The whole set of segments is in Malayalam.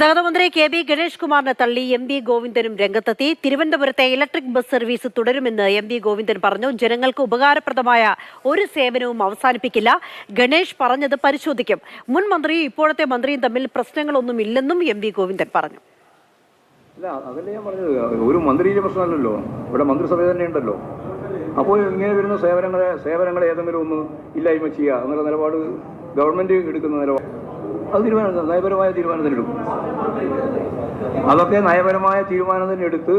ഗതാഗതമന്ത്രി കെ ബി ഗണേഷ് കുമാറിനെ തള്ളി എം ബി ഗോവിന്ദനും രംഗത്തെത്തി. തിരുവനന്തപുരത്തെ ഇലക്ട്രിക് ബസ് സർവീസ് തുടരുമെന്ന് എം ബി ഗോവിന്ദൻ പറഞ്ഞു. ജനങ്ങൾക്ക് ഉപകാരപ്രദമായ ഒരു സേവനവും അവസാനിപ്പിക്കില്ല. ഗണേഷ് പറഞ്ഞത് പരിശോധിക്കും. മുൻ മന്ത്രിയും ഇപ്പോഴത്തെ മന്ത്രിയും തമ്മിൽ പ്രശ്നങ്ങളൊന്നുമില്ലെന്നും എം ബി ഗോവിന്ദൻ പറഞ്ഞു. അല്ല അതല്ലേ ഞാൻ ഒരു മന്ത്രിയിലെ പ്രശ്നമല്ലല്ലോ. ഇവിടെ മന്ത്രിസഭ തന്നെ ഉണ്ടല്ലോ. അപ്പോൾ ഇങ്ങനെ വരുന്ന സേവനങ്ങളെ സേവനങ്ങളെ ഏതെങ്കിലും ഒന്ന് ഇല്ലായ്മ ചെയ്യുക എന്നുള്ള നിലപാട് ഗവൺമെന്റ് എടുക്കുന്ന നിലപാട്. അത് തീരുമാനം നയപരമായ തീരുമാനം തന്നെ എടുക്കും അതൊക്കെ നയപരമായ തീരുമാനം തന്നെ എടുത്ത്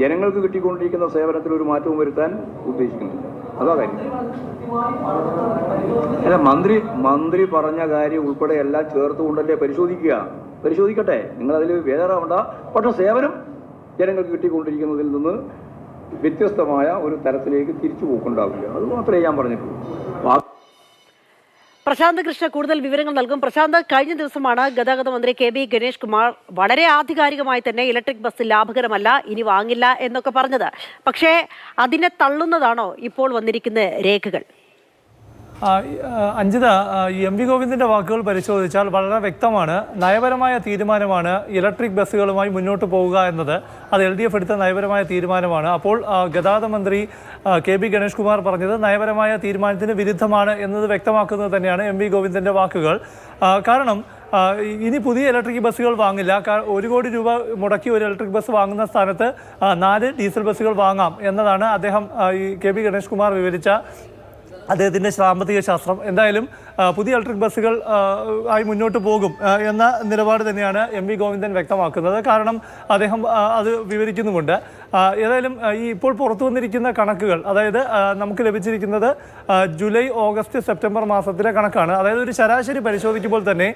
ജനങ്ങൾക്ക് കിട്ടിക്കൊണ്ടിരിക്കുന്ന സേവനത്തിൽ ഒരു മാറ്റവും വരുത്താൻ ഉദ്ദേശിക്കുന്നില്ല. അതാ കാര്യം. അല്ല മന്ത്രി മന്ത്രി പറഞ്ഞ കാര്യം ഉൾപ്പെടെ എല്ലാം ചേർത്തുകൊണ്ടല്ലേ പരിശോധിക്കുക? പരിശോധിക്കട്ടെ. നിങ്ങൾ അതിൽ വേദനാവണ്ട പക്ഷെ സേവനം ജനങ്ങൾക്ക് കിട്ടിക്കൊണ്ടിരിക്കുന്നതിൽ നിന്ന് വ്യത്യസ്തമായ ഒരു തരത്തിലേക്ക് തിരിച്ചു പോക്കുണ്ടാവില്ല. അത് മാത്രമേ ഞാൻ പറഞ്ഞിട്ടുള്ളൂ. പ്രശാന്ത് കൃഷ്ണ കൂടുതൽ വിവരങ്ങൾ നൽകും. പ്രശാന്ത് കഴിഞ്ഞ ദിവസമാണ് ഗതാഗത മന്ത്രി കെ ബി ഗണേഷ് കുമാർ വളരെ ആധികാരികമായി തന്നെ ഇലക്ട്രിക് ബസ് ലാഭകരമല്ല ഇനി വാങ്ങില്ല എന്നൊക്കെ പറഞ്ഞത്. പക്ഷേ അതിനെ തള്ളുന്നതാണോ ഇപ്പോൾ വന്നിരിക്കുന്ന രേഖകൾ? അഞ്ജിത എം വി ഗോവിന്ദന്റെ വാക്കുകൾ പരിശോധിച്ചാൽ വളരെ വ്യക്തമാണ്. നയപരമായ തീരുമാനമാണ് ഇലക്ട്രിക് ബസ്സുകളുമായി മുന്നോട്ട് പോവുക എന്നത്. അത് എൽ ഡി എഫ് എടുത്ത നയപരമായ തീരുമാനമാണ്. അപ്പോൾ ഗതാഗത മന്ത്രി കെ ബി ഗണേഷ് കുമാർ പറഞ്ഞത് നയപരമായ തീരുമാനത്തിന് വിരുദ്ധമാണ് എന്നത് വ്യക്തമാക്കുന്നത് തന്നെയാണ് എം വി ഗോവിന്ദന്റെ വാക്കുകൾ. കാരണം ഇനി പുതിയ ഇലക്ട്രിക് ബസ്സുകൾ വാങ്ങില്ല. ഒരു കോടി രൂപ മുടക്കി ഒരു ഇലക്ട്രിക് ബസ് വാങ്ങുന്ന സ്ഥാനത്ത് നാല് ഡീസൽ ബസ്സുകൾ വാങ്ങാം എന്നതാണ് അദ്ദേഹം ഈ കെ ബി ഗണേഷ് കുമാർ വിവരിച്ച അദ്ദേഹത്തിന്റെ സാമ്പത്തിക ശാസ്ത്രം. എന്തായാലും പുതിയ ഇലക്ട്രിക് ബസ്സുകൾ ആയി മുന്നോട്ട് പോകും എന്ന നിലപാട് തന്നെയാണ് എം വി ഗോവിന്ദൻ വ്യക്തമാക്കുന്നത്. കാരണം അദ്ദേഹം അത് വിവരിക്കുന്നുമുണ്ട്. ഏതായാലും ഈ ഇപ്പോൾ പുറത്തു വന്നിരിക്കുന്ന കണക്കുകൾ അതായത് നമുക്ക് ലഭിച്ചിരിക്കുന്നത് ജൂലൈ ഓഗസ്റ്റ് സെപ്റ്റംബർ മാസത്തിലെ കണക്കാണ്. അതായത് ഒരു ശരാശരി പരിശോധിക്കുമ്പോൾ തന്നെ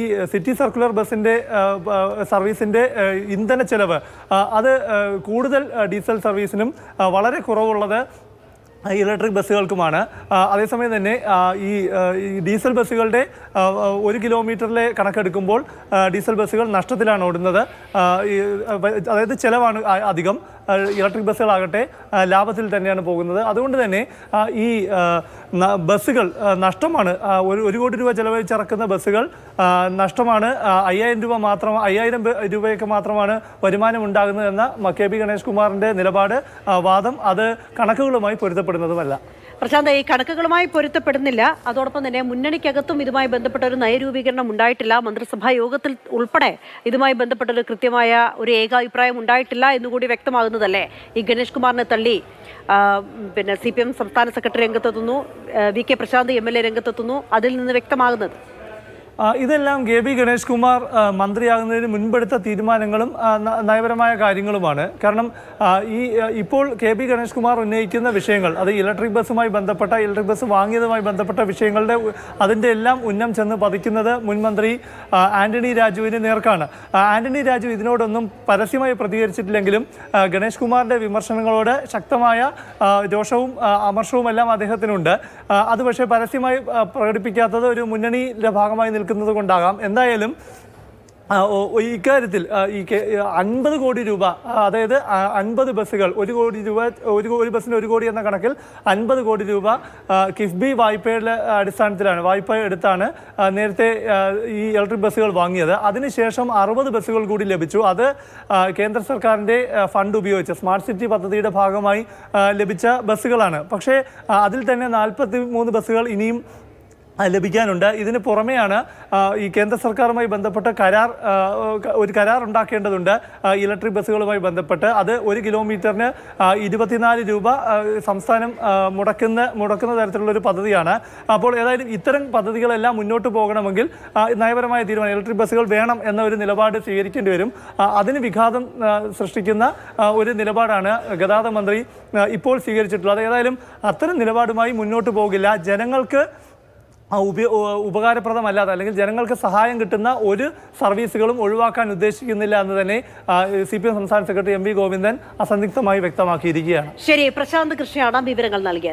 ഈ സിറ്റി സർക്കുലർ ബസ്സിന്റെ സർവീസിന്റെ ഇന്ധന ചെലവ് അത് കൂടുതൽ ഡീസൽ സർവീസിനും വളരെ കുറവുള്ളത് ഇലക്ട്രിക് ബസ്സുകൾക്കുമാണ്. അതേസമയം തന്നെ ഈ ഡീസൽ ബസ്സുകളുടെ ഒരു കിലോമീറ്ററിലെ കണക്കെടുക്കുമ്പോൾ ഡീസൽ ബസ്സുകൾ നഷ്ടത്തിലാണ് ഓടുന്നത്. അതായത് ചിലവാണ് അധികം. ഇലക്ട്രിക് ബസ്സുകളാകട്ടെ ലാഭത്തിൽ തന്നെയാണ് പോകുന്നത്. അതുകൊണ്ട് തന്നെ ഈ ബസ്സുകൾ നഷ്ടമാണ്. ഒരു ഒരു കോടി രൂപ ചെലവഴിച്ചിറക്കുന്ന ബസ്സുകൾ നഷ്ടമാണ്. അയ്യായിരം രൂപ മാത്രം അയ്യായിരം രൂപയൊക്കെ മാത്രമാണ് വരുമാനം ഉണ്ടാകുന്നതെന്ന മക്കേബി ഗണേഷ് കുമാറിന്റെ നിലപാട് വാദം അത് കണക്കുകളുമായി പൊരുത്തപ്പെടുന്നതുമല്ല. പ്രശാന്ത് ഈ കണക്കുകളുമായി പൊരുത്തപ്പെടുന്നില്ല. അതോടൊപ്പം തന്നെ മുന്നണിക്കകത്തും ഇതുമായി ബന്ധപ്പെട്ട ഒരു നയരൂപീകരണം ഉണ്ടായിട്ടില്ല. മന്ത്രിസഭാ യോഗത്തിൽ ഉൾപ്പെടെ ഇതുമായി ബന്ധപ്പെട്ട ഒരു കൃത്യമായ ഒരു ഏകാഭിപ്രായം ഉണ്ടായിട്ടില്ല എന്നുകൂടി വ്യക്തമാകുന്നതല്ലേ? ഈ ഗണേഷ് കുമാറിനെ തള്ളി പിന്നെ സി സംസ്ഥാന secretary രംഗത്തെത്തുന്നു V K Prashanth M L രംഗത്തെത്തുന്നു. അതിൽ നിന്ന് വ്യക്തമാകുന്നത്? ഇതെല്ലാം കെ ബി ഗണേഷ് കുമാർ മന്ത്രിയാകുന്നതിന് മുൻപെടുത്ത തീരുമാനങ്ങളും നയപരമായ കാര്യങ്ങളുമാണ്. കാരണം ഈ ഇപ്പോൾ കെ ബി ഗണേഷ് കുമാർ ഉന്നയിക്കുന്ന വിഷയങ്ങൾ അത് ഇലക്ട്രിക് ബസ്സുമായി ബന്ധപ്പെട്ട ഇലക്ട്രിക് ബസ് വാങ്ങിയതുമായി ബന്ധപ്പെട്ട വിഷയങ്ങളുടെ അതിന്റെ എല്ലാം ഉന്നം ചെന്ന് പതിക്കുന്നത് മുൻമന്ത്രി ആന്റണി രാജുവിന് നേർക്കാണ്. ആന്റണി രാജു ഇതിനോടൊന്നും പരസ്യമായി പ്രതികരിച്ചിട്ടില്ലെങ്കിലും ഗണേഷ് കുമാറിന്റെ വിമർശനങ്ങളോട് ശക്തമായ രോഷവും അമർഷവും എല്ലാം അദ്ദേഹത്തിനുണ്ട്. അത് പക്ഷേ പരസ്യമായി പ്രകടിപ്പിക്കാത്തത് ഒരു മുന്നണിയുടെ ഭാഗമായി നിൽക്കുന്നത് കൊണ്ടാകാം. എന്തായാലും ഇക്കാര്യത്തിൽ ഈ അൻപത് കോടി രൂപ അതായത് അൻപത് ബസ്സുകൾ ഒരു കോടി രൂപ ഒരു ഒരു ബസ്സിന് ഒരു കോടി എന്ന കണക്കിൽ അൻപത് കോടി രൂപ കിഫ്ബി വായ്പയുടെ അടിസ്ഥാനത്തിലാണ് വായ്പ എടുത്താണ് നേരത്തെ ഈ ഇലക്ട്രിക് ബസ്സുകൾ വാങ്ങിയത്. അതിനുശേഷം അറുപത് ബസ്സുകൾ കൂടി ലഭിച്ചു. അത് കേന്ദ്ര സർക്കാരിന്റെ ഫണ്ട് ഉപയോഗിച്ച് സ്മാർട്ട് സിറ്റി പദ്ധതിയുടെ ഭാഗമായി ലഭിച്ച ബസ്സുകളാണ്. പക്ഷേ അതിൽ തന്നെ നാൽപ്പത്തി മൂന്ന് ബസ്സുകൾ ഇനിയും ലഭിക്കാനുണ്ട്. ഇതിന് പുറമെയാണ് ഈ കേന്ദ്ര സർക്കാരുമായി ബന്ധപ്പെട്ട കരാർ ഒരു കരാർ ഉണ്ടാക്കേണ്ടതുണ്ട് ഇലക്ട്രിക് ബസ്സുകളുമായി ബന്ധപ്പെട്ട്. അത് ഒരു കിലോമീറ്ററിന് ഇരുപത്തിനാല് രൂപ സംസ്ഥാനം മുടക്കുന്ന മുടക്കുന്ന തരത്തിലുള്ള ഒരു പദ്ധതിയാണ്. അപ്പോൾ ഏതായാലും ഇത്തരം പദ്ധതികളെല്ലാം മുന്നോട്ട് പോകണമെങ്കിൽ നയപരമായ തീരുമാനം ഇലക്ട്രിക് ബസ്സുകൾ വേണം എന്ന ഒരു നിലപാട് സ്വീകരിക്കേണ്ടി വരും. അതിന് വിഘാതം സൃഷ്ടിക്കുന്ന ഒരു നിലപാടാണ് ഗതാഗത മന്ത്രി ഇപ്പോൾ സ്വീകരിച്ചിട്ടുള്ളത്. ഏതായാലും അത്തരം നിലപാടുമായി മുന്നോട്ട് പോകില്ല. ജനങ്ങൾക്ക് ഉപകാരപ്രദമല്ലാത്ത അല്ലെങ്കിൽ ജനങ്ങൾക്ക് സഹായം കിട്ടുന്ന ഒരു സർവീസുകളും ഒഴിവാക്കാൻ ഉദ്ദേശിക്കുന്നില്ല എന്ന് തന്നെ സി പി എം സംസ്ഥാന സെക്രട്ടറി എം വി ഗോവിന്ദൻ അസന്ധിഗ്ധമായി വ്യക്തമാക്കിയിരിക്കുകയാണ്. ശരി പ്രശാന്ത് കൃഷ്ണയാണ് വിവരങ്ങൾ നൽകിയത്.